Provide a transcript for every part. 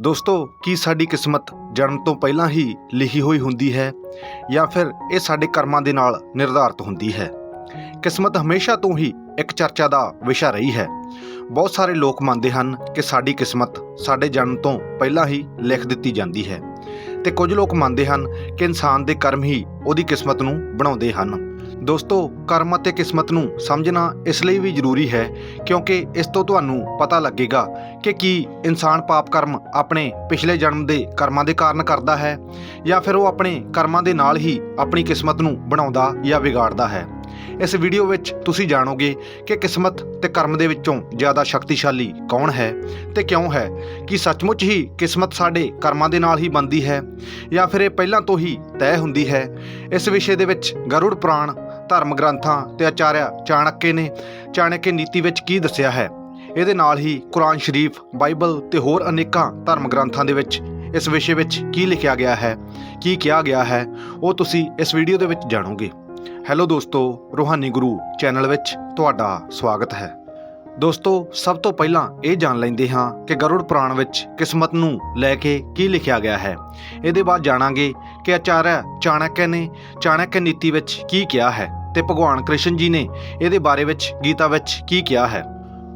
ਦੋਸਤੋ, ਕੀ ਸਾਡੀ ਕਿਸਮਤ ਜਨਮ ਤੋਂ ਪਹਿਲਾਂ ਹੀ ਲਿਖੀ ਹੋਈ ਹੁੰਦੀ ਹੈ ਜਾਂ ਫਿਰ ਇਹ ਸਾਡੇ ਕਰਮਾਂ ਦੇ ਨਾਲ ਨਿਰਧਾਰਤ ਹੁੰਦੀ ਹੈ? ਕਿਸਮਤ ਹਮੇਸ਼ਾ ਤੋਂ ਹੀ ਇੱਕ ਚਰਚਾ ਦਾ ਵਿਸ਼ਾ ਰਹੀ ਹੈ। ਬਹੁਤ ਸਾਰੇ ਲੋਕ ਮੰਨਦੇ ਹਨ ਕਿ ਸਾਡੀ ਕਿਸਮਤ ਸਾਡੇ ਜਨਮ ਤੋਂ ਪਹਿਲਾਂ ਹੀ ਲਿਖ ਦਿੱਤੀ ਜਾਂਦੀ ਹੈ ਤੇ ਕੁਝ ਲੋਕ ਮੰਨਦੇ ਹਨ ਕਿ ਇਨਸਾਨ ਦੇ ਕਰਮ ਹੀ ਉਹਦੀ ਕਿਸਮਤ ਨੂੰ ਬਣਾਉਂਦੇ ਹਨ। ਦੋਸਤੋ, ਕਰਮ ਅਤੇ ਕਿਸਮਤ ਨੂੰ ਸਮਝਣਾ ਇਸ ਲਈ ਵੀ ਜ਼ਰੂਰੀ ਹੈ, ਕਿਉਂਕਿ ਇਸ ਤੋਂ ਤੁਹਾਨੂੰ ਪਤਾ ਲੱਗੇਗਾ ਕਿ ਕੀ ਇਨਸਾਨ ਪਾਪ ਕਰਮ ਆਪਣੇ ਪਿਛਲੇ ਜਨਮ ਦੇ ਕਰਮਾਂ ਦੇ ਕਾਰਨ ਕਰਦਾ ਹੈ ਜਾਂ ਫਿਰ ਉਹ ਆਪਣੇ ਕਰਮਾਂ ਦੇ ਨਾਲ ਹੀ ਆਪਣੀ ਕਿਸਮਤ ਨੂੰ ਬਣਾਉਂਦਾ ਜਾਂ ਵਿਗਾੜਦਾ ਹੈ। ਇਸ ਵੀਡੀਓ ਵਿੱਚ ਤੁਸੀਂ ਜਾਣੋਗੇ ਕਿ ਕਿਸਮਤ ਤੇ ਕਰਮ ਦੇ ਵਿੱਚੋਂ ਜ਼ਿਆਦਾ ਸ਼ਕਤੀਸ਼ਾਲੀ ਕੌਣ ਹੈ ਤੇ ਕਿਉਂ ਹੈ, ਕਿ ਸੱਚਮੁੱਚ ਹੀ ਕਿਸਮਤ ਸਾਡੇ ਕਰਮਾਂ ਦੇ ਨਾਲ ਹੀ ਬਣਦੀ ਹੈ ਜਾਂ ਫਿਰ ਇਹ ਪਹਿਲਾਂ ਤੋਂ ਹੀ ਤੈਅ ਹੁੰਦੀ ਹੈ। ਇਸ ਵਿਸ਼ੇ ਦੇ ਵਿੱਚ ਗਰੁੜ ਪੁਰਾਣ ਧਰਮ ਗ੍ਰੰਥਾਂ ਤੇ ਆਚਾਰਿਆ ਚਾਣਕੇ ਨੇ ਚਾਣਕੇ ਨੀਤੀ ਵਿੱਚ ਕੀ ਦੱਸਿਆ ਹੈ? ਇਹਦੇ ਨਾਲ ਹੀ ਕੁਰਾਨ ਸ਼ਰੀਫ, ਬਾਈਬਲ ਤੇ ਹੋਰ ਅਨੇਕਾਂ ਧਰਮ ਗ੍ਰੰਥਾਂ ਦੇ ਵਿੱਚ ਇਸ ਵਿਸ਼ੇ ਵਿੱਚ ਕੀ ਲਿਖਿਆ ਗਿਆ ਹੈ, ਕੀ ਕਿਹਾ ਗਿਆ ਹੈ, ਉਹ ਤੁਸੀਂ ਇਸ ਵੀਡੀਓ ਦੇ ਵਿੱਚ ਜਾਣੋਗੇ। ਹੈਲੋ ਦੋਸਤੋ, ਰੂਹਾਨੀ ਗੁਰੂ ਚੈਨਲ ਵਿੱਚ ਤੁਹਾਡਾ ਸਵਾਗਤ ਹੈ। ਦੋਸਤੋ, ਸਭ ਤੋਂ ਪਹਿਲਾਂ ਇਹ ਜਾਣ ਲੈਂਦੇ ਹਾਂ ਕਿ ਗਰੁੜ ਪੁਰਾਣ ਵਿੱਚ ਕਿਸਮਤ ਨੂੰ ਲੈ ਕੇ ਕੀ ਲਿਖਿਆ ਗਿਆ ਹੈ। ਇਹਦੇ ਬਾਅਦ ਜਾਣਾਂਗੇ ਕਿ ਆਚਾਰਿਆ ਚਾਣਕਿਆ ਨੇ ਚਾਣਕਿਆ ਨੀਤੀ ਵਿੱਚ ਕੀ ਕਿਹਾ ਹੈ। ਤੇ ਭਗਵਾਨ ਕ੍ਰਿਸ਼ਨ ਜੀ ਨੇ ਇਹਦੇ ਬਾਰੇ ਵਿੱਚ, ਗੀਤਾ ਵਿੱਚ ਕੀ ਕਿਹਾ ਹੈ?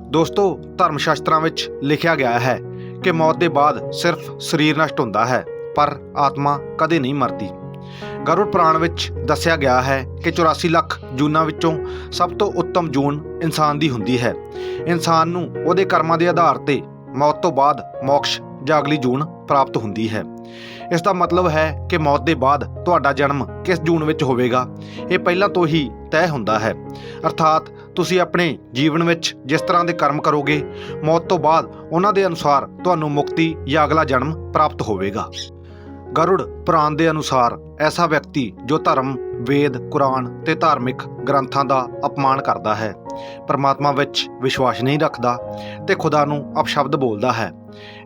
ਦੋਸਤੋ ਧਰਮ ਸ਼ਾਸਤਰਾਂ ਵਿੱਚ ਲਿਖਿਆ ਗਿਆ ਹੈ ਕਿ ਮੌਤ ਦੇ ਬਾਅਦ ਸਿਰਫ ਸਰੀਰ ਨਸ਼ਟ ਹੁੰਦਾ ਹੈ, ਪਰ ਆਤਮਾ ਕਦੇ ਨਹੀਂ ਮਰਦੀ। ਗਰੁੜ ਪੁਰਾਣ ਵਿੱਚ ਦੱਸਿਆ ਗਿਆ ਹੈ ਕਿ 84 ਲੱਖ ਜੂਨਾਂ ਵਿੱਚੋਂ ਸਭ ਤੋਂ ਉੱਤਮ ਜੂਨ ਇਨਸਾਨ ਦੀ ਹੁੰਦੀ ਹੈ। ਇਨਸਾਨ ਨੂੰ ਉਹਦੇ ਕਰਮਾਂ ਦੇ ਆਧਾਰ ਤੇ ਮੌਤ ਤੋਂ ਬਾਅਦ ਮੋਕਸ਼ ਜਾਂ ਅਗਲੀ ਜੂਨ ਪ੍ਰਾਪਤ ਹੁੰਦੀ ਹੈ। ਇਸ ਦਾ ਮਤਲਬ ਹੈ ਕਿ ਮੌਤ ਦੇ ਬਾਅਦ ਤੁਹਾਡਾ ਜਨਮ ਕਿਸ ਜੂਨ ਵਿੱਚ ਹੋਵੇਗਾ। ਇਹ ਪਹਿਲਾਂ ਤੋਂ ਹੀ ਤੈਅ ਹੁੰਦਾ ਹੈ। ਅਰਥਾਤ, ਤੁਸੀਂ ਆਪਣੇ ਜੀਵਨ ਵਿੱਚ ਜਿਸ ਤਰ੍ਹਾਂ ਦੇ ਕਰਮ ਕਰੋਗੇ, ਮੌਤ ਤੋਂ ਬਾਅਦ ਉਹਨਾਂ ਦੇ ਅਨੁਸਾਰ ਤੁਹਾਨੂੰ ਮੁਕਤੀ ਜਾਂ ਅਗਲਾ ਜਨਮ ਪ੍ਰਾਪਤ ਹੋਵੇਗਾ। ਗਰੁੜ ਪੁਰਾਣ ਦੇ ਅਨੁਸਾਰ, ਐਸਾ ਵਿਅਕਤੀ ਜੋ ਧਰਮ ਵੇਦ, ਕੁਰਾਨ ਤੇ ਧਾਰਮਿਕ ਗ੍ਰੰਥਾਂ ਦਾ ਅਪਮਾਨ ਕਰਦਾ ਹੈ। ਪਰਮਾਤਮਾ ਵਿੱਚ ਵਿਸ਼ਵਾਸ ਨਹੀਂ ਰੱਖਦਾ ਤੇ ਖੁਦਾ ਨੂੰ ਅਪਸ਼ਬਦ ਬੋਲਦਾ ਹੈ।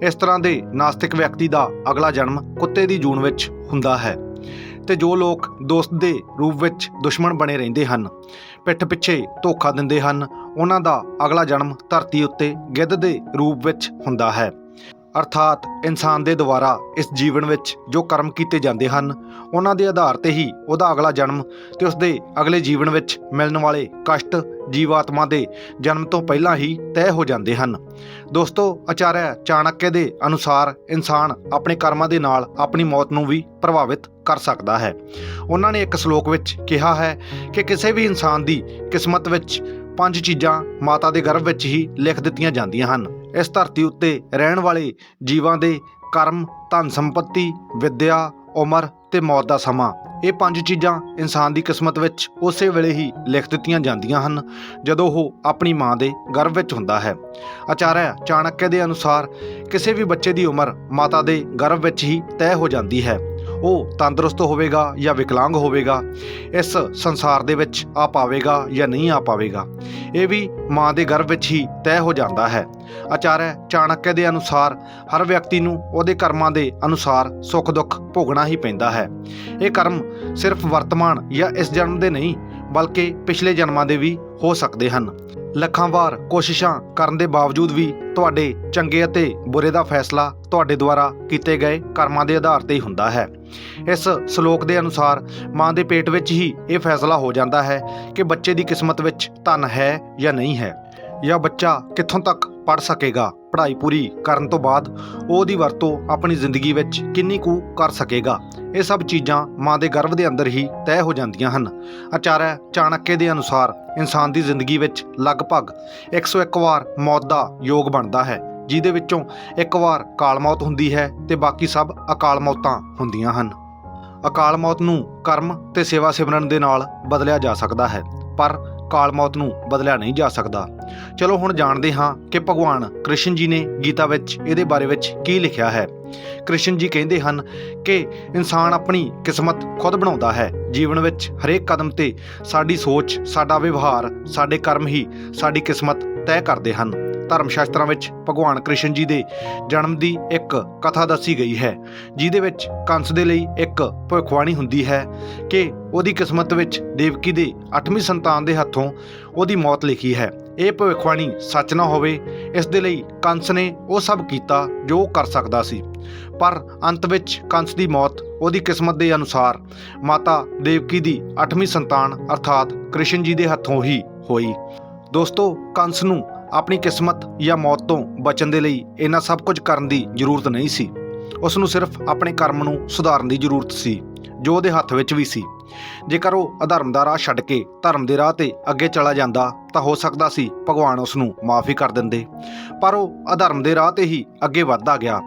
ਇਸ ਤਰ੍ਹਾਂ ਦੇ ਨਾਸਤਿਕ ਵਿਅਕਤੀ ਦਾ ਅਗਲਾ ਜਨਮ ਕੁੱਤੇ ਦੀ ਜੂਨ ਵਿੱਚ ਹੁੰਦਾ ਹੈ ਤੇ ਜੋ ਲੋਕ ਦੋਸਤ ਦੇ ਰੂਪ ਵਿੱਚ ਦੁਸ਼ਮਣ ਬਣੇ ਰਹਿੰਦੇ ਹਨ, ਪਿੱਠ ਪਿੱਛੇ ਧੋਖਾ ਦਿੰਦੇ ਹਨ, ਉਹਨਾਂ ਦਾ ਅਗਲਾ ਜਨਮ ਧਰਤੀ ਉੱਤੇ ਗਿੱਧ ਦੇ ਰੂਪ ਵਿੱਚ ਹੁੰਦਾ ਹੈ। ਅਰਥਾਤ ਇਨਸਾਨ ਦੇ ਦੁਆਰਾ ਇਸ ਜੀਵਨ ਵਿੱਚ ਜੋ ਕਰਮ ਕੀਤੇ ਜਾਂਦੇ ਹਨ, ਉਹਨਾਂ ਦੇ ਆਧਾਰ ਤੇ ਹੀ ਉਹਦਾ ਅਗਲਾ ਜਨਮ ਤੇ ਉਸਦੇ ਅਗਲੇ ਜੀਵਨ ਵਿੱਚ ਮਿਲਣ ਵਾਲੇ ਕਸ਼ਟ ਜੀਵਾਤਮਾ ਦੇ ਜਨਮ ਤੋਂ ਪਹਿਲਾਂ ਹੀ ਤੈਅ ਹੋ ਜਾਂਦੇ ਹਨ। ਦੋਸਤੋ ਆਚਾਰਿਆ ਚਾਣਕਿਆ ਦੇ ਅਨੁਸਾਰ ਇਨਸਾਨ ਆਪਣੇ ਕਰਮਾਂ ਦੇ ਨਾਲ ਆਪਣੀ ਮੌਤ ਨੂੰ ਵੀ ਪ੍ਰਭਾਵਿਤ ਕਰ ਸਕਦਾ ਹੈ। ਉਹਨਾਂ ਨੇ ਇੱਕ ਸ਼ਲੋਕ ਵਿੱਚ ਕਿਹਾ ਹੈ ਕਿ ਕਿਸੇ ਵੀ ਇਨਸਾਨ ਦੀ ਕਿਸਮਤ ਵਿੱਚ ਪੰਜ ਚੀਜ਼ਾਂ ਮਾਤਾ ਦੇ ਗਰਭ ਵਿੱਚ ਹੀ ਲਿਖ ਦਿੱਤੀਆਂ ਜਾਂਦੀਆਂ ਹਨ। ਇਸ ਧਰਤੀ ਉੱਤੇ ਰਹਿਣ ਵਾਲੇ ਜੀਵਾਂ ਦੇ ਕਰਮ, ਧਨ ਸੰਪਤੀ, ਵਿੱਦਿਆ, ਉਮਰ ਤੇ ਮੌਤ ਦਾ ਸਮਾਂ। ਇਹ ਪੰਜ ਚੀਜ਼ਾਂ ਇਨਸਾਨ ਦੀ ਕਿਸਮਤ ਵਿੱਚ ਉਸੇ ਵੇਲੇ ਹੀ ਲਿਖ ਦਿੱਤੀਆਂ ਜਾਂਦੀਆਂ ਹਨ, ਜਦੋਂ ਉਹ ਆਪਣੀ ਮਾਂ ਦੇ ਗਰਭ ਵਿੱਚ ਹੁੰਦਾ ਹੈ। ਆਚਾਰਿਆ ਚਾਣਕਿਆ ਦੇ ਅਨੁਸਾਰ ਕਿਸੇ ਵੀ ਬੱਚੇ ਦੀ ਉਮਰ ਮਾਤਾ ਦੇ ਗਰਭ ਵਿੱਚ ਹੀ ਤੈਅ ਹੋ ਜਾਂਦੀ ਹੈ। ਉਹ ਤੰਦਰੁਸਤ ਹੋਵੇਗਾ ਜਾਂ ਵਿਕਲਾਂਗ ਹੋਵੇਗਾ, ਇਸ ਸੰਸਾਰ ਦੇ ਵਿੱਚ ਆ ਪਾਵੇਗਾ ਜਾਂ ਨਹੀਂ ਆ ਪਾਵੇਗਾ, ਇਹ ਵੀ ਮਾਂ ਦੇ ਗਰਭ ਵਿੱਚ ਹੀ ਤੈਅ ਹੋ ਜਾਂਦਾ ਹੈ। ਆਚਾਰਿਆ ਚਾਣਕੇ ਦੇ ਅਨੁਸਾਰ ਹਰ ਵਿਅਕਤੀ ਨੂੰ ਉਹਦੇ ਕਰਮਾਂ ਦੇ ਅਨੁਸਾਰ ਸੁੱਖ ਦੁੱਖ ਭੋਗਣਾ ਹੀ ਪੈਂਦਾ ਹੈ। ਇਹ ਕਰਮ ਸਿਰਫ ਵਰਤਮਾਨ ਜਾਂ ਇਸ ਜਨਮ ਦੇ ਨਹੀਂ, ਬਲਕਿ ਪਿਛਲੇ ਜਨਮਾਂ ਦੇ ਵੀ ਹੋ ਸਕਦੇ ਹਨ। ਲੱਖਾਂ ਵਾਰ ਕੋਸ਼ਿਸ਼ਾਂ ਕਰਨ ਦੇ ਬਾਵਜੂਦ ਵੀ ਤੁਹਾਡੇ ਚੰਗੇ ਅਤੇ ਬੁਰੇ ਦਾ ਫੈਸਲਾ ਤੁਹਾਡੇ ਦੁਆਰਾ ਕੀਤੇ ਗਏ ਕਰਮਾਂ ਦੇ ਆਧਾਰ ਤੇ ਹੀ ਹੁੰਦਾ ਹੈ। ਇਸ ਸ਼ਲੋਕ ਦੇ ਅਨੁਸਾਰ ਮਾਂ ਦੇ ਪੇਟ ਵਿੱਚ ਹੀ ਇਹ ਫੈਸਲਾ ਹੋ ਜਾਂਦਾ ਹੈ ਕਿ ਬੱਚੇ ਦੀ ਕਿਸਮਤ ਵਿੱਚ ਧਨ ਹੈ ਜਾਂ ਨਹੀਂ ਹੈ, ਜਾਂ ਬੱਚਾ ਕਿੱਥੋਂ ਤੱਕ ਪੜ ਸਕੇਗਾ। ਪੜ੍ਹਾਈ ਪੂਰੀ ਕਰਨ ਤੋਂ ਬਾਅਦ ਉਹ ਉਹਦੀ ਵਰਤੋਂ ਆਪਣੀ ਜ਼ਿੰਦਗੀ ਵਿੱਚ ਕਿੰਨੀ ਕੁ ਕਰ ਸਕੇਗਾ। ਇਹ ਸਭ ਚੀਜ਼ਾਂ ਮਾਂ ਦੇ ਗਰਭ ਦੇ ਅੰਦਰ ਹੀ ਤੈਅ ਹੋ ਜਾਂਦੀਆਂ ਹਨ। ਆਚਾਰਿਆ ਚਾਣਕੇ ਦੇ ਅਨੁਸਾਰ ਇਨਸਾਨ ਦੀ ਜ਼ਿੰਦਗੀ ਵਿੱਚ ਲਗਭਗ 101 ਵਾਰ ਮੌਤ ਦਾ ਯੋਗ ਬਣਦਾ ਹੈ, ਜਿਹਦੇ ਵਿੱਚੋਂ ਇੱਕ ਵਾਰ ਕਾਲ ਮੌਤ ਹੁੰਦੀ ਹੈ ਤੇ ਬਾਕੀ ਸਭ ਅਕਾਲ ਮੌਤਾਂ ਹੁੰਦੀਆਂ ਹਨ। ਅਕਾਲ ਮੌਤ ਨੂੰ ਕਰਮ ਤੇ ਸੇਵਾ ਸਿਮਰਨ ਦੇ ਨਾਲ ਬਦਲਿਆ ਜਾ ਸਕਦਾ ਹੈ, ਪਰ ਕਾਲ ਮੌਤ ਨੂੰ ਬਦਲਿਆ ਨਹੀਂ ਜਾ ਸਕਦਾ। ਚਲੋ ਹੁਣ ਜਾਣਦੇ ਹਾਂ ਕਿ ਭਗਵਾਨ ਕ੍ਰਿਸ਼ਨ ਜੀ ਨੇ ਗੀਤਾ ਵਿੱਚ ਇਹਦੇ ਬਾਰੇ ਵਿੱਚ ਕੀ ਲਿਖਿਆ ਹੈ। ਕ੍ਰਿਸ਼ਨ ਜੀ ਕਹਿੰਦੇ ਹਨ ਕਿ ਇਨਸਾਨ ਆਪਣੀ ਕਿਸਮਤ ਖੁਦ ਬਣਾਉਂਦਾ ਹੈ। ਜੀਵਨ ਵਿੱਚ ਹਰੇਕ ਕਦਮ ਤੇ ਸਾਡੀ ਸੋਚ, ਸਾਡਾ ਵਿਵਹਾਰ, ਸਾਡੇ ਕਰਮ ਹੀ ਸਾਡੀ ਕਿਸਮਤ ਤੈਅ ਕਰਦੇ ਹਨ। ਧਰਮ ਸ਼ਾਸਤਰਾਂ ਵਿੱਚ ਭਗਵਾਨ ਕ੍ਰਿਸ਼ਨ ਜੀ ਦੇ ਜਨਮ ਦੀ ਇੱਕ ਕਥਾ ਦੱਸੀ ਗਈ ਹੈ, ਜਿਹਦੇ ਵਿੱਚ ਕੰਸ ਦੇ ਲਈ ਇੱਕ ਭਵਿੱਖਬਾਣੀ ਹੁੰਦੀ ਹੈ ਕਿ ਉਹਦੀ ਕਿਸਮਤ ਵਿੱਚ ਦੇਵਕੀ ਦੇ 8ਵੀਂ ਸੰਤਾਨ ਦੇ ਹੱਥੋਂ ਉਹਦੀ ਮੌਤ ਲਿਖੀ ਹੈ। ਇਹ ਭਵਿੱਖਬਾਣੀ ਸੱਚ ਨਾ ਹੋਵੇ, ਇਸ ਦੇ ਲਈ ਕੰਸ ਨੇ ਉਹ ਸਭ ਕੀਤਾ ਜੋ ਕਰ ਸਕਦਾ ਸੀ। ਪਰ ਅੰਤ ਵਿੱਚ ਕੰਸ ਦੀ ਮੌਤ ਉਹਦੀ ਕਿਸਮਤ ਦੇ ਅਨੁਸਾਰ ਮਾਤਾ ਦੇਵਕੀ ਦੀ 8ਵੀਂ ਸੰਤਾਨ ਅਰਥਾਤ ਕ੍ਰਿਸ਼ਨ ਜੀ ਦੇ ਹੱਥੋਂ ਹੀ ਹੋਈ। ਦੋਸਤੋ, ਕੰਸ ਨੂੰ ਆਪਣੀ ਕਿਸਮਤ ਜਾਂ ਮੌਤ ਤੋਂ ਬਚਣ ਦੇ ਲਈ ਇਹਨਾਂ ਸਭ ਕੁਝ ਕਰਨ ਦੀ ਜ਼ਰੂਰਤ ਨਹੀਂ ਸੀ। ਉਸ ਨੂੰ ਸਿਰਫ ਆਪਣੇ ਕਰਮ ਨੂੰ ਸੁਧਾਰਨ ਦੀ ਜ਼ਰੂਰਤ ਸੀ, ਜੋ ਉਹਦੇ ਹੱਥ ਵਿੱਚ ਵੀ ਸੀ। ਜੇਕਰ ਉਹ ਅਧਰਮ ਦਾ ਰਾਹ ਛੱਡ ਕੇ ਧਰਮ ਦੇ ਰਾਹ ਤੇ ਅੱਗੇ ਚਲਾ ਜਾਂਦਾ, ਤਾਂ ਹੋ ਸਕਦਾ ਸੀ ਭਗਵਾਨ ਉਸ ਨੂੰ ਮਾਫ਼ੀ ਕਰ ਦਿੰਦੇ। ਪਰ ਉਹ ਅਧਰਮ ਦੇ ਰਾਹ ਤੇ ਹੀ ਅੱਗੇ ਵੱਧਦਾ ਗਿਆ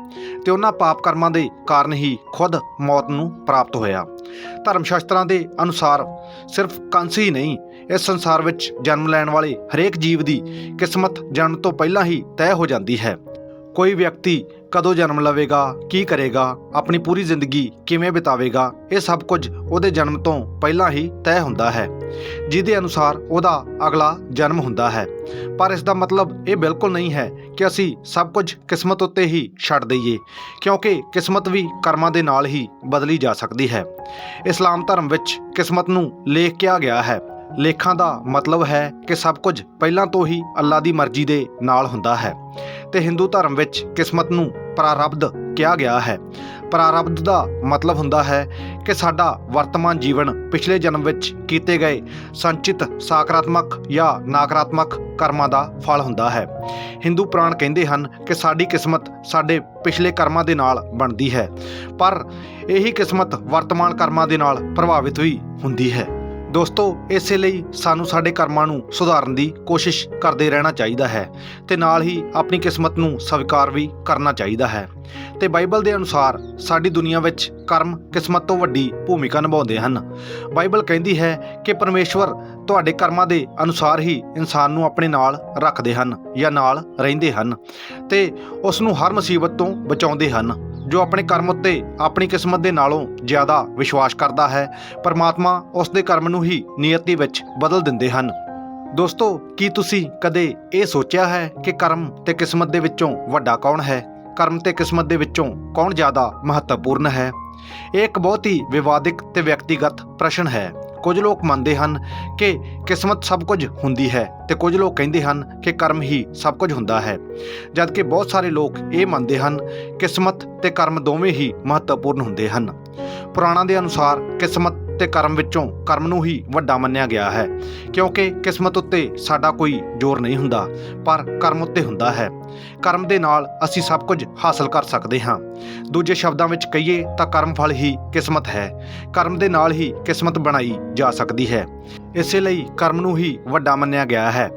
ਤੇ ਉਹਨਾਂ ਪਾਪ ਕਰਮਾਂ ਦੇ ਕਾਰਨ ਹੀ ਖੁਦ ਮੌਤ ਨੂੰ ਪ੍ਰਾਪਤ ਹੋਇਆ। ਧਰਮ ਸ਼ਾਸਤਰਾਂ ਦੇ ਅਨੁਸਾਰ ਸਿਰਫ ਕੰਸ ਹੀ ਨਹੀਂ, ਇਸ ਸੰਸਾਰ ਵਿੱਚ ਜਨਮ ਲੈਣ ਵਾਲੇ ਹਰੇਕ ਜੀਵ ਦੀ ਕਿਸਮਤ ਜਨਮ ਤੋਂ ਪਹਿਲਾਂ ਹੀ ਤੈਅ ਹੋ ਜਾਂਦੀ ਹੈ। ਕੋਈ ਵਿਅਕਤੀ ਕਦੋਂ ਜਨਮ ਲਵੇਗਾ, ਕੀ ਕਰੇਗਾ, ਆਪਣੀ ਪੂਰੀ ਜ਼ਿੰਦਗੀ ਕਿਵੇਂ ਬਿਤਾਵੇਗਾ, ਇਹ ਸਭ ਕੁਝ ਉਹਦੇ ਜਨਮ ਤੋਂ ਪਹਿਲਾਂ ਹੀ ਤੈਅ ਹੁੰਦਾ ਹੈ। ਜਿਹਦੇ ਅਨੁਸਾਰ ਉਹਦਾ ਅਗਲਾ ਜਨਮ ਹੁੰਦਾ ਹੈ। ਪਰ ਇਸ ਦਾ ਮਤਲਬ ਇਹ ਬਿਲਕੁਲ ਨਹੀਂ ਹੈ ਕਿ ਅਸੀਂ ਸਭ ਕੁਝ ਕਿਸਮਤ ਉੱਤੇ ਹੀ ਛੱਡ ਦਈਏ, ਕਿਉਂਕਿ ਕਿਸਮਤ ਵੀ ਕਰਮਾਂ ਦੇ ਨਾਲ ਹੀ ਬਦਲੀ ਜਾ ਸਕਦੀ ਹੈ। ਇਸਲਾਮ ਧਰਮ ਵਿੱਚ ਕਿਸਮਤ ਨੂੰ ਲੇਖ ਕਿਹਾ ਗਿਆ ਹੈ। ਲੇਖਾਂ ਦਾ ਮਤਲਬ ਹੈ ਕਿ ਸਭ ਕੁਝ ਪਹਿਲਾਂ ਤੋਂ ਹੀ ਅੱਲਾ ਦੀ ਮਰਜ਼ੀ ਦੇ ਨਾਲ ਹੁੰਦਾ ਹੈ ਤੇ ਹਿੰਦੂ ਧਰਮ ਵਿੱਚ ਕਿਸਮਤ ਨੂੰ ਪ੍ਰਾਰਬਧ ਕਿਹਾ ਗਿਆ ਹੈ। ਪ੍ਰਾਰਬਧ ਦਾ ਮਤਲਬ ਹੁੰਦਾ ਹੈ ਕਿ ਸਾਡਾ ਵਰਤਮਾਨ ਜੀਵਨ ਪਿਛਲੇ ਜਨਮ ਵਿੱਚ ਕੀਤੇ ਗਏ ਸੰਚਿਤ ਸਕਾਰਾਤਮਕ ਜਾਂ ਨਕਾਰਾਤਮਕ ਕਰਮਾਂ ਦਾ ਫਲ ਹੁੰਦਾ ਹੈ। ਹਿੰਦੂ ਪੁਰਾਣ ਕਹਿੰਦੇ ਹਨ ਕਿ ਸਾਡੀ ਕਿਸਮਤ ਸਾਡੇ ਪਿਛਲੇ ਕਰਮਾਂ ਦੇ ਨਾਲ ਬਣਦੀ ਹੈ, ਪਰ ਇਹੀ ਕਿਸਮਤ ਵਰਤਮਾਨ ਕਰਮਾਂ ਦੇ ਨਾਲ ਪ੍ਰਭਾਵਿਤ ਵੀ ਹੁੰਦੀ ਹੈ। ਦੋਸਤੋ, ਇਸੇ ਲਈ ਸਾਨੂੰ ਸਾਡੇ ਕਰਮਾਂ ਨੂੰ ਸੁਧਾਰਨ ਦੀ ਕੋਸ਼ਿਸ਼ ਕਰਦੇ ਰਹਿਣਾ ਚਾਹੀਦਾ ਹੈ ਤੇ ਨਾਲ ਹੀ ਆਪਣੀ ਕਿਸਮਤ ਨੂੰ ਸਵੀਕਾਰ ਵੀ ਕਰਨਾ ਚਾਹੀਦਾ ਹੈ। ਤੇ ਬਾਈਬਲ ਦੇ ਅਨੁਸਾਰ ਸਾਡੀ ਦੁਨੀਆ ਵਿੱਚ ਕਰਮ ਕਿਸਮਤ ਤੋਂ ਵੱਡੀ ਭੂਮਿਕਾ ਨਿਭਾਉਂਦੇ ਹਨ। ਬਾਈਬਲ ਕਹਿੰਦੀ ਹੈ ਕਿ ਪਰਮੇਸ਼ਵਰ ਤੁਹਾਡੇ ਕਰਮਾਂ ਦੇ ਅਨੁਸਾਰ ਹੀ ਇਨਸਾਨ ਨੂੰ ਆਪਣੇ ਨਾਲ ਰੱਖਦੇ ਹਨ ਜਾਂ ਨਾਲ ਰਹਿੰਦੇ ਹਨ ਤੇ ਉਸ ਨੂੰ ਹਰ ਮੁਸੀਬਤ ਤੋਂ ਬਚਾਉਂਦੇ ਹਨ। ਜੋ ਆਪਣੇ ਕਰਮ ਉੱਤੇ, ਆਪਣੀ ਕਿਸਮਤ ਦੇ ਨਾਲੋਂ ਜ਼ਿਆਦਾ ਵਿਸ਼ਵਾਸ ਕਰਦਾ ਹੈ, ਪਰਮਾਤਮਾ ਉਸ ਦੇ ਕਰਮ ਨੂੰ ਹੀ ਨਿਯਤੀ ਵਿੱਚ ਬਦਲ ਦਿੰਦੇ ਹਨ। ਦੋਸਤੋ, ਕੀ ਤੁਸੀਂ ਕਦੇ ਇਹ ਸੋਚਿਆ ਹੈ ਕਿ ਕਰਮ ਤੇ ਕਿਸਮਤ ਦੇ ਵਿੱਚੋਂ ਵੱਡਾ ਕੌਣ ਹੈ? ਕਰਮ ਤੇ ਕਿਸਮਤ ਦੇ ਵਿੱਚੋਂ ਕੌਣ ਜ਼ਿਆਦਾ ਮਹੱਤਵਪੂਰਨ ਹੈ? ਇਹ ਇੱਕ ਬਹੁਤ ਹੀ ਵਿਵਾਦਿਕ ਤੇ ਵਿਅਕਤੀਗਤ ਪ੍ਰਸ਼ਨ ਹੈ। ਕੁਝ ਲੋਕ ਮੰਨਦੇ ਹਨ ਕਿ ਕਿਸਮਤ ਸਭ ਕੁਝ ਹੁੰਦੀ ਹੈ ਤੇ ਕੁਝ ਲੋਕ ਕਹਿੰਦੇ ਹਨ ਕਿ ਕਰਮ ਹੀ ਸਭ ਕੁਝ ਹੁੰਦਾ ਹੈ। ਜਦਕਿ ਬਹੁਤ ਸਾਰੇ ਲੋਕ ਇਹ ਮੰਨਦੇ ਹਨ, ਕਿਸਮਤ ਤੇ ਕਰਮ ਦੋਵੇਂ ਹੀ ਮਹੱਤਵਪੂਰਨ ਹੁੰਦੇ ਹਨ। ਪੁਰਾਣਾਂ ਦੇ ਅਨੁਸਾਰ ਕਿਸਮਤ ਤੇ ਕਰਮ ਵਿੱਚੋਂ ਕਰਮ ਨੂੰ ਹੀ ਵੱਡਾ ਮੰਨਿਆ ਗਿਆ ਹੈ। ਕਿਉਂਕਿ ਕਿਸਮਤ ਉੱਤੇ ਸਾਡਾ ਕੋਈ ਜ਼ੋਰ ਨਹੀਂ ਹੁੰਦਾ, ਪਰ ਕਰਮ ਉੱਤੇ ਹੁੰਦਾ ਹੈ। ਕਰਮ ਦੇ ਨਾਲ ਅਸੀਂ ਸਭ ਕੁਝ ਹਾਸਲ ਕਰ ਸਕਦੇ ਹਾਂ। ਦੂਜੇ ਸ਼ਬਦਾਂ ਵਿੱਚ ਕਹੀਏ ਤਾਂ ਕਰਮ ਫਲ ਹੀ ਕਿਸਮਤ ਹੈ। ਕਰਮ ਦੇ ਨਾਲ ਹੀ ਕਿਸਮਤ ਬਣਾਈ ਜਾ ਸਕਦੀ ਹੈ। ਇਸੇ ਲਈ ਕਰਮ ਨੂੰ ਹੀ ਵੱਡਾ ਮੰਨਿਆ ਗਿਆ ਹੈ।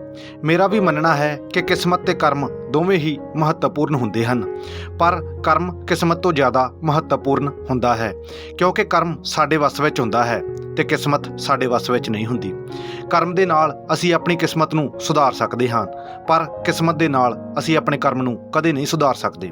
ਮੇਰਾ ਵੀ ਮੰਨਣਾ ਹੈ ਕਿ ਕਿਸਮਤ ਤੇ ਕਰਮ ਦੋਵੇਂ ਹੀ ਮਹੱਤਵਪੂਰਨ ਹੁੰਦੇ ਹਨ। ਪਰ ਕਰਮ ਕਿਸਮਤ ਤੋਂ ਜ਼ਿਆਦਾ ਮਹੱਤਵਪੂਰਨ ਹੁੰਦਾ ਹੈ, ਕਿਉਂਕਿ ਕਰਮ ਸਾਡੇ ਵੱਸ ਵਿੱਚ ਹੁੰਦਾ ਹੈ ਤੇ ਕਿਸਮਤ ਸਾਡੇ ਵੱਸ ਵਿੱਚ ਨਹੀਂ ਹੁੰਦੀ। ਕਰਮ ਦੇ ਨਾਲ ਅਸੀਂ ਆਪਣੀ ਕਿਸਮਤ ਨੂੰ ਸੁਧਾਰ ਸਕਦੇ ਹਾਂ, ਪਰ ਕਿਸਮਤ ਦੇ ਨਾਲ ਅਸੀਂ ਆਪਣੇ ਕਰਮ ਨੂੰ ਕਦੇ ਨਹੀਂ ਸੁਧਾਰ ਸਕਦੇ।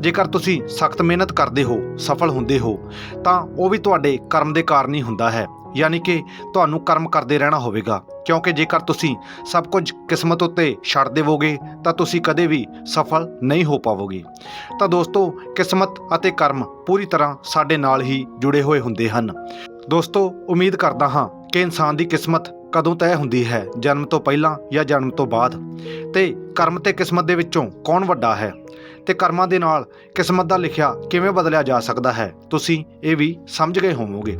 ਜੇਕਰ ਤੁਸੀਂ ਸਖਤ ਮਿਹਨਤ ਕਰਦੇ ਹੋ, ਸਫਲ ਹੁੰਦੇ ਹੋ, ਤਾਂ ਉਹ ਵੀ ਤੁਹਾਡੇ ਕਰਮ ਦੇ ਕਾਰਨ ਹੀ ਹੁੰਦਾ ਹੈ, ਯਾਨੀ ਕਿ ਤੁਹਾਨੂੰ ਕਰਮ ਕਰਦੇ ਰਹਿਣਾ ਹੋਵੇਗਾ। ਕਿਉਂਕਿ ਜੇਕਰ ਤੁਸੀਂ ਸਭ ਕੁਝ ਕਿਸਮਤ ਉੱਤੇ ਛੱਡ ਦੇਵੋਗੇ, ਤਾਂ ਤੁਸੀਂ ਕਦੇ ਵੀ ਸਫਲ ਨਹੀਂ ਹੋ ਪਾਵੋਗੇ। ਤਾਂ ਦੋਸਤੋ, ਕਿਸਮਤ ਅਤੇ ਕਰਮ ਪੂਰੀ ਤਰ੍ਹਾਂ ਸਾਡੇ ਨਾਲ ਹੀ ਜੁੜੇ ਹੋਏ ਹੁੰਦੇ ਹਨ। ਦੋਸਤੋ, ਉਮੀਦ ਕਰਦਾ ਹਾਂ ਕਿ ਇਨਸਾਨ ਦੀ ਕਿਸਮਤ ਕਦੋਂ ਤੈਅ ਹੁੰਦੀ ਹੈ, ਜਨਮ ਤੋਂ ਪਹਿਲਾਂ ਜਾਂ ਜਨਮ ਤੋਂ ਬਾਅਦ। ਤੇ ਕਰਮ ਤੇ ਕਿਸਮਤ ਦੇ ਵਿੱਚੋਂ ਕੌਣ ਵੱਡਾ ਹੈ? ਤੇ ਕਰਮਾਂ ਦੇ ਨਾਲ ਕਿਸਮਤ ਦਾ ਲਿਖਿਆ ਕਿਵੇਂ ਬਦਲਿਆ ਜਾ ਸਕਦਾ ਹੈ? ਤੁਸੀਂ ਇਹ ਵੀ ਸਮਝ ਗਏ ਹੋਵੋਗੇ।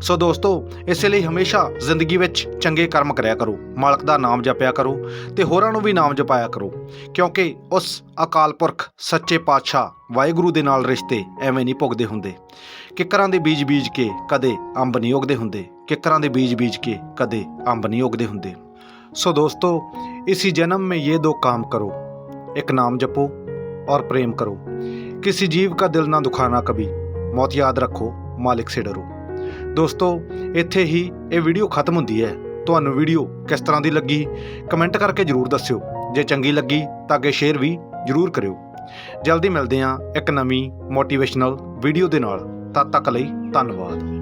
ਸੋ ਦੋਸਤੋ ਇਸੇ ਲਈ ਹਮੇਸ਼ਾ ਜ਼ਿੰਦਗੀ ਵਿੱਚ ਚੰਗੇ ਕਰਮ ਕਰਿਆ ਕਰੋ ਮਾਲਕ ਦਾ ਨਾਮ ਜਪਿਆ ਕਰੋ ਤੇ ਹੋਰਾਂ ਨੂੰ ਵੀ ਨਾਮ ਜਪਾਇਆ ਕਰੋ ਕਿਉਂਕਿ ਉਸ ਅਕਾਲ ਪੁਰਖ ਸੱਚੇ ਪਾਤਸ਼ਾਹ ਵਾਹਿਗੁਰੂ ਦੇ ਨਾਲ ਰਿਸ਼ਤੇ ਐਵੇਂ ਨਹੀਂ ਭੁਗਦੇ ਹੁੰਦੇ ਕਿੱਕਰਾਂ ਦੇ ਬੀਜ ਬੀਜ ਕੇ ਕਦੇ ਅੰਬ ਨਹੀਂ ਉਗਦੇ ਹੁੰਦੇ ਕਿੱਕਰਾਂ ਦੇ ਬੀਜ ਬੀਜ ਕੇ ਕਦੇ ਅੰਬ ਨਹੀਂ ਉਗਦੇ ਹੁੰਦੇ सो दोस्तों इसी जन्म में ये दो काम करो एक नाम जपो और प्रेम करो किसी जीव का दिल ना दुखाना कभी मौत याद रखो ਮਾਲਿਕ ਸੇ ਡਰੋ ਦੋਸਤੋ, ਇੱਥੇ ਹੀ ਇਹ ਵੀਡੀਓ ਖਤਮ ਹੁੰਦੀ ਹੈ। ਤੁਹਾਨੂੰ ਵੀਡੀਓ ਕਿਸ ਤਰ੍ਹਾਂ ਦੀ ਲੱਗੀ, ਕਮੈਂਟ ਕਰਕੇ ਜਰੂਰ ਦੱਸਿਓ। ਜੇ ਚੰਗੀ ਲੱਗੀ ਤਾਂ ਅੱਗੇ ਸ਼ੇਅਰ ਵੀ ਜਰੂਰ ਕਰਿਓ। ਜਲਦੀ ਮਿਲਦੇ ਹਾਂ ਇੱਕ ਨਵੀਂ ਮੋਟੀਵੇਸ਼ਨਲ ਵੀਡੀਓ ਦੇ ਨਾਲ। ਤਦ ਤੱਕ ਲਈ ਧੰਨਵਾਦ।